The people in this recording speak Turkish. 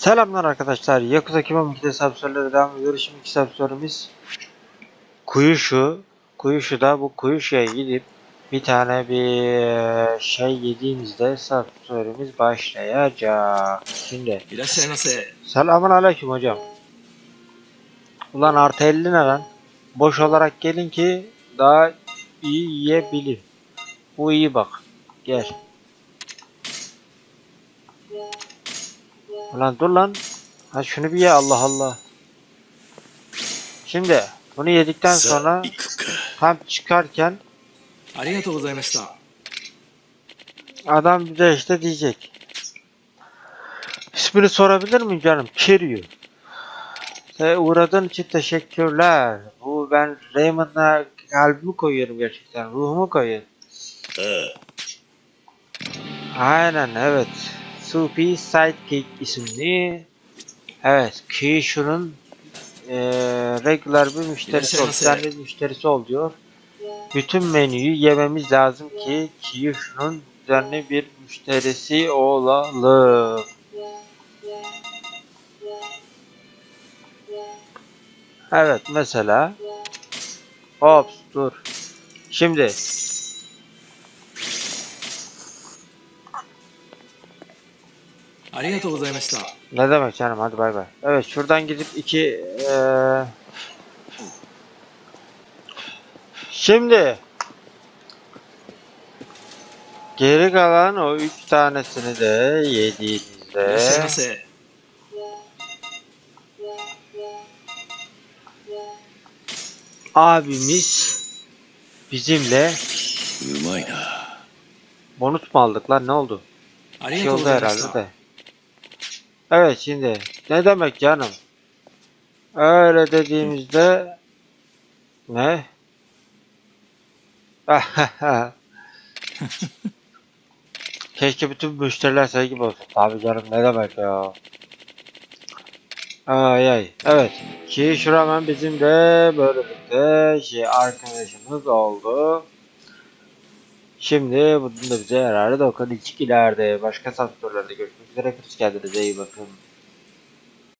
Selamlar arkadaşlar. Yakuza Kimam 2'de subsorulara devam ediyoruz. Şimdi iki subsorumuz Kuyuşu. Kuyuşu da bu Kuyuşu'ya gidip bir tane bir şey yediğimizde subsorumuz başlayacak. Şimdi. Selamun aleyküm hocam. Ulan artı 50 ne lan? Boş olarak gelin ki daha iyi yiyebilin. Bu iyi bak. Gel. Ulan dur lan. Ha şunu bir ye Allah Allah. Şimdi bunu yedikten sonra tam çıkarken adam bize işte diyecek. İsmini sorabilir miyim canım? Kiryu. Ve uğradığın için teşekkürler. Bu ben Raymond'a kalbimi koyuyorum gerçekten. Ruhumu koyuyorum. Aynen evet. Supi Sidekick isimli evet Kishu'nun eee regular bir müşterisi ol, bir müşterisi ol diyor. Bütün menüyü yememiz lazım ki Kishu'nun düzenli bir müşterisi olalım. Evet mesela Hops dur. Şimdi ありがとうございました。 Ne demek canım hadi bay bay. Evet şuradan gidip iki eee, Şimdi Geri kalan o üç tanesini de いらっしゃい yediğinizde ませ。 abimiz bizimle うまいな。 bonus mu aldık lan ne oldu? あ Bir り şey がとう oldu ございまし herhalde た。 de. Evet şimdi ne demek canım? Öyle dediğimizde ne? Keşke bütün müşteriler senin gibi olsun. Tabii canım ne demek ya. Ay ay. Evet. Ki Şuramen bizim de böylelikle şey arkadaşımız oldu. Şimdi bunun da bize yararı dokunacak ileride. Başka sektörlerde görüşmek üzere. Kendinize iyi bakın.